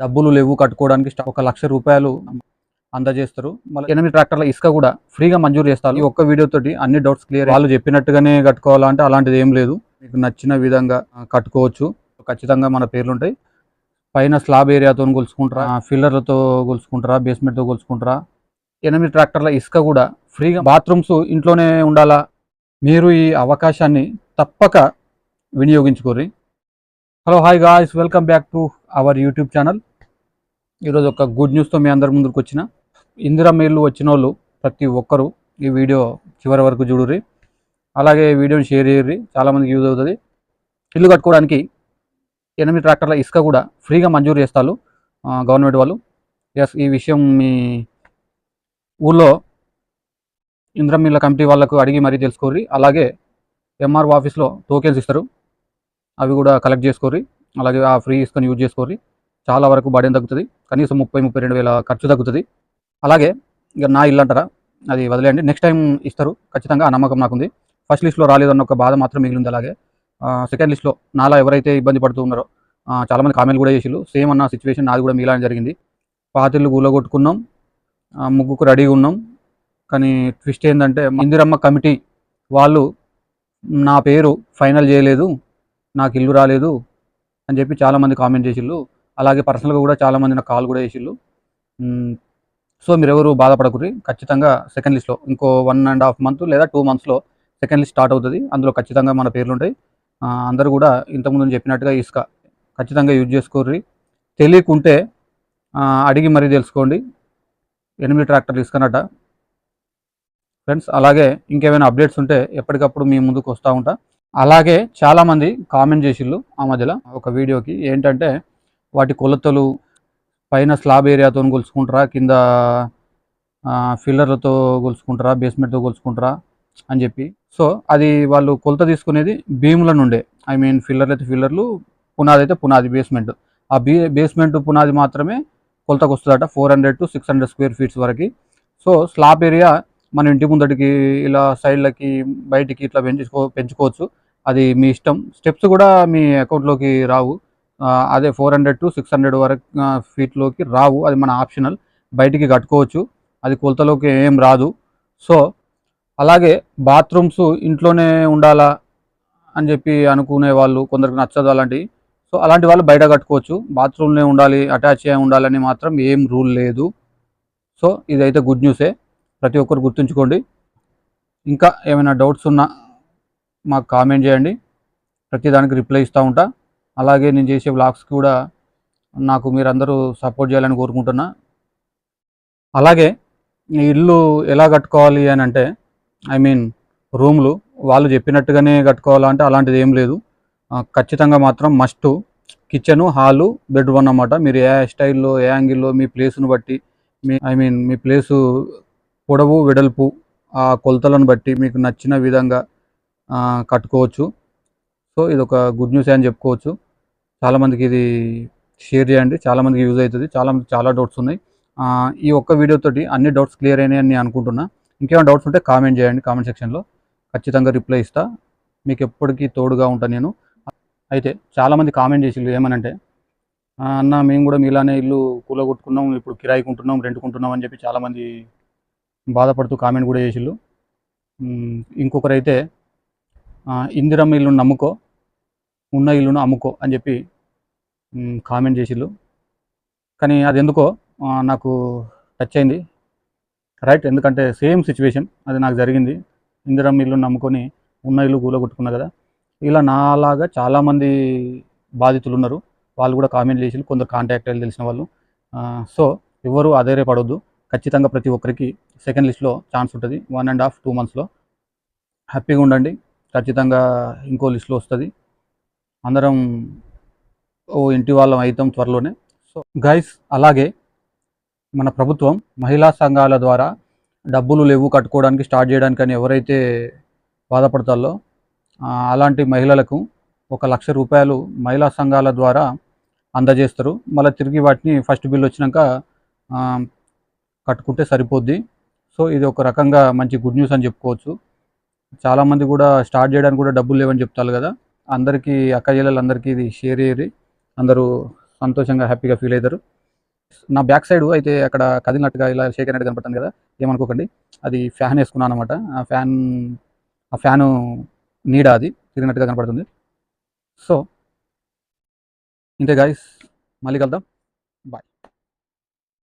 డబ్బులు లేవు కట్టుకోవడానికి స్టా- ఒక లక్ష రూపాయలు అందజేస్తారు. మళ్ళీ ఎనిమిది ట్రాక్టర్ల ఇసుక కూడా ఫ్రీగా మంజూరు చేస్తారు. ఈ ఒక్క వీడియో అన్ని డౌట్స్ క్లియర్ వాళ్ళు చెప్పినట్టుగానే కట్టుకోవాలంటే అలాంటిది ఏం లేదు. మీకు నచ్చిన విధంగా కట్టుకోవచ్చు. ఖచ్చితంగా మన పేర్లు ఉంటాయి. పైన స్లాబ్ ఏరియాతో కొలుచుకుంటారా ఫిల్లర్లతో కొలుచుకుంటారా బేస్మెంట్తో కొలుచుకుంటారా. ఎనిమిది ట్రాక్టర్ల ఇసుక కూడా ఫ్రీగా బాత్రూమ్స్ ఇంట్లోనే ఉండాలా. మీరు ఈ అవకాశాన్ని తప్పక వినియోగించుకోరి hello hi guys welcome back to our YouTube channel ఈరోజు ఒక గుడ్ న్యూస్తో మీ అందరి ముందుకు వచ్చిన. ఇందిరా మేళ్ళు వచ్చిన వాళ్ళు ప్రతి ఒక్కరూ ఈ వీడియో చివరి వరకు చూడుర్రి. అలాగే వీడియోని షేర్ చేయర్రి. చాలామందికి యూజ్ అవుతుంది. ఇల్లు కట్టుకోవడానికి ఎనిమిది ట్రాక్టర్ల ఇసుక కూడా ఫ్రీగా మంజూరు చేస్తారు గవర్నమెంట్ వాళ్ళు. ఎస్ ఈ విషయం మీ ఊళ్ళో ఇంద్రమిల్ల కమిటీ వాళ్ళకు అడిగి మరీ తెలుసుకోర్రి. అలాగే ఎంఆర్ఓ ఆఫీస్లో టోకెన్స్ ఇస్తారు. అవి కూడా కలెక్ట్ చేసుకోర్రి. అలాగే ఆ ఫ్రీ ఇసుకని యూజ్ చేసుకోర్రి. చాలా వరకు బడేం తగ్గుతుంది. కనీసం ముప్పై ముప్పై రెండు వేల ఖర్చు తగ్గుతుంది. అలాగే ఇక నా ఇల్లు అంటారా? అది వదిలేయండి. నెక్స్ట్ టైం ఇస్తారు. ఖచ్చితంగా ఆ నమ్మకం నాకుంది. ఫస్ట్ లిస్ట్లో రాలేదన్న ఒక బాధ మాత్రం మిగిలింది అలాగే. సెకండ్ లిస్ట్లో నాలా ఎవరైతే ఇబ్బంది పడుతూ ఉన్నారో చాలామంది కామెంట్ కూడా చేసిళ్ళు. సేమ్ అన్న సిచ్యువేషన్ నాది కూడా మిగిలానే జరిగింది. పాతిళ్ళు కూలగొట్టుకున్నాం. ముగ్గుకు రెడీగా ఉన్నాం. కానీ ట్విస్ట్ ఏంటంటే ఇందిరమ్మ కమిటీ వాళ్ళు నా పేరు ఫైనల్ చేయలేదు. నాకు ఇల్లు రాలేదు అని చెప్పి చాలామంది కామెంట్ చేసిళ్ళు. అలాగే పర్సనల్గా కూడా చాలామంది నాకు కాల్ కూడా చేసిళ్ళు. సో మీరు ఎవరు బాధపడకుర్రి. ఖచ్చితంగా సెకండ్ లిస్ట్లో ఇంకో వన్ అండ్ హాఫ్ మంత్ లేదా టూ మంత్స్లో సెకండ్ లిస్ట్ స్టార్ట్ అవుతుంది. అందులో ఖచ్చితంగా మన పేర్లు ఉంటాయి అందరూ కూడా ఇంతకుముందు చెప్పినట్టుగా ఇసుక ఖచ్చితంగా యూజ్ చేసుకోర్రి. తెలియకుంటే అడిగి మరీ తెలుసుకోండి. ఎనిమిది ట్రాక్టర్లు ఇసుకనట. ఫ్రెండ్స్ అలాగే ఇంకేమైనా అప్డేట్స్ ఉంటే ఎప్పటికప్పుడు మీ ముందుకు వస్తూ ఉంటా. అలాగే చాలామంది కామెంట్ చేసిళ్ళు ఆ మధ్యలో. ఒక వీడియోకి ఏంటంటే వాటి కొలతలు పైన స్లాబ్ ఏరియాతో కొలుచుకుంటారా కింద ఫిల్లర్లతో కొలుచుకుంటారా బేస్మెంట్తో కొలుచుకుంటారా అని చెప్పి. సో అది వాళ్ళు కొలత తీసుకునేది భీముల నుండే. ఐ మీన్ ఫిల్లర్లు అయితే ఫిల్లర్లు పునాది అయితే పునాది బేస్మెంట్. ఆ బీ బేస్మెంట్ పునాది మాత్రమే కొలతకు వస్తుందట four hundred to six hundred square feets వరకు. సో స్లాబ్ ఏరియా మన ఇంటి ముందటికి ఇలా సైడ్లకి బయటికి ఇట్లా పెంచుకో పెంచుకోవచ్చు. అది మీ ఇష్టం. స్టెప్స్ కూడా మీ అకౌంట్లోకి రావు. అదే four hundred to six hundred వరకు ఫీట్లోకి రావు. అది మన ఆప్షనల్ బయటికి కట్టుకోవచ్చు. అది కొలతలోకి ఏం రాదు. సో అలాగే బాత్రూమ్స్ ఇంట్లోనే ఉండాలా అని చెప్పి అనుకునే వాళ్ళు కొందరికి నచ్చదు అలాంటివి. సో అలాంటి వాళ్ళు బయట కట్టుకోవచ్చు. బాత్రూమ్లో ఉండాలి అటాచ్ అయి ఉండాలని మాత్రం ఏం రూల్ లేదు. సో ఇదైతే గుడ్ న్యూసే. ప్రతి ఒక్కరు గుర్తుంచుకోండి. ఇంకా ఏమైనా డౌట్స్ ఉన్నా మాకు కామెంట్ చేయండి. ప్రతి దానికి రిప్లై ఇస్తూ ఉంటా. అలాగే నేను చేసే బ్లాగ్స్ కూడా నాకు మీరందరూ సపోర్ట్ చేయాలని కోరుకుంటున్నా. అలాగే ఇల్లు ఎలా కట్టుకోవాలి అని అంటే ఐ మీన్ రూమ్లు వాళ్ళు చెప్పినట్టుగానే కట్టుకోవాలంటే అలాంటిది ఏం లేదు. ఖచ్చితంగా మాత్రం మస్ట్. కిచెను హాలు బెడ్రూమ్ అన్నమాట. మీరు ఏ స్టైల్లో ఏ యాంగిల్లో మీ ప్లేస్ను బట్టి మీ ఐ మీన్ మీ ప్లేసు పొడవు వెడల్పు ఆ కొలతలను బట్టి మీకు నచ్చిన విధంగా కట్టుకోవచ్చు. సో ఇది ఒక గుడ్ న్యూస్ అని చెప్పుకోవచ్చు. చాలామందికి ఇది షేర్ చేయండి. చాలామందికి యూజ్ అవుతుంది. చాలా చాలా డౌట్స్ ఉన్నాయి. ఈ ఒక్క వీడియోతోటి అన్ని డౌట్స్ క్లియర్ అయినాయని నేను అనుకుంటున్నా. ఇంకేమైనా డౌట్స్ ఉంటే కామెంట్ చేయండి. కామెంట్ సెక్షన్లో ఖచ్చితంగా రిప్లై ఇస్తా. మీకు ఎప్పటికీ తోడుగా ఉంటాను నేను. అయితే చాలామంది కామెంట్ చేసి ఏమనంటే అన్న మేము కూడా మీలానే ఇల్లు కూలగొట్టుకున్నాం. ఇప్పుడు కిరాయికి ఉంటున్నాం రెంట్కుంటున్నాం అని చెప్పి చాలామంది బాధపడుతూ కామెంట్ కూడా చేసిళ్ళు. ఇంకొకరైతే ఇందిరమ్మ ఇల్లును నమ్ముకో ఉన్న ఇల్లును అమ్ముకో అని చెప్పి కామెంట్ చేసిళ్ళు. కానీ అది ఎందుకో నాకు టచ్ అయింది. రైట్ ఎందుకంటే సేమ్ సిచ్యువేషన్ అది నాకు జరిగింది. ఇందిరమ్మ ఇల్లు నమ్ముకొని ఉన్న ఇల్లు కూలగొట్టుకున్నా కదా. ఇలా నాలాగా చాలామంది బాధితులు ఉన్నారు వాళ్ళు కూడా కామెంట్ చేసి కొందరు కాంటాక్ట్ అయ్యి తెలిసిన వాళ్ళు. సో ఎవరు అధైర్యపడొద్దు. ఖచ్చితంగా ప్రతి ఒక్కరికి సెకండ్ లిస్ట్లో ఛాన్స్ ఉంటుంది. వన్ అండ్ హాఫ్ టూ మంత్స్లో హ్యాపీగా ఉండండి. ఖచ్చితంగా ఇంకో లిస్ట్లో వస్తుంది. అందరం ఓ ఇంటి వాళ్ళం అవుతాం త్వరలోనే. సో గైస్ అలాగే మన ప్రభుత్వం మహిళా సంఘాల ద్వారా డబ్బులు లేవు కట్టుకోవడానికి స్టార్ట్ చేయడానికి అని ఎవరైతే బాధపడతారో అలాంటి మహిళలకు ఒక లక్ష రూపాయలు మహిళా సంఘాల ద్వారా అందజేస్తారు. మళ్ళీ తిరిగి వాటిని ఫస్ట్ బిల్ వచ్చినాక కట్టుకుంటే సరిపోద్ది. సో ఇది ఒక రకంగా మంచి గుడ్ న్యూస్ అని చెప్పుకోవచ్చు. చాలామంది కూడా స్టార్ట్ చేయడానికి కూడా డబ్బులు లేవని చెప్తారు కదా. అందరికీ అక్క చెల్లెలందరికీ ఇది షేర్ చేయరి అందరూ సంతోషంగా హ్యాపీగా ఫీల్ అవుతారు. నా బ్యాక్ సైడ్ అయితే అక్కడ కదిలినట్టుగా ఇలా షేక్ అనేది కనపడుతుంది కదా. ఏమనుకోకండి. అది ఫ్యాన్ వేసుకున్నాను అనమాట ఆ ఫ్యాన్ ఆ ఫ్యాను నీడ అది తిరిగినట్టుగా కనపడుతుంది. సో ఇంతే గాయస్ మళ్ళీ కలుద్దాం. బాయ్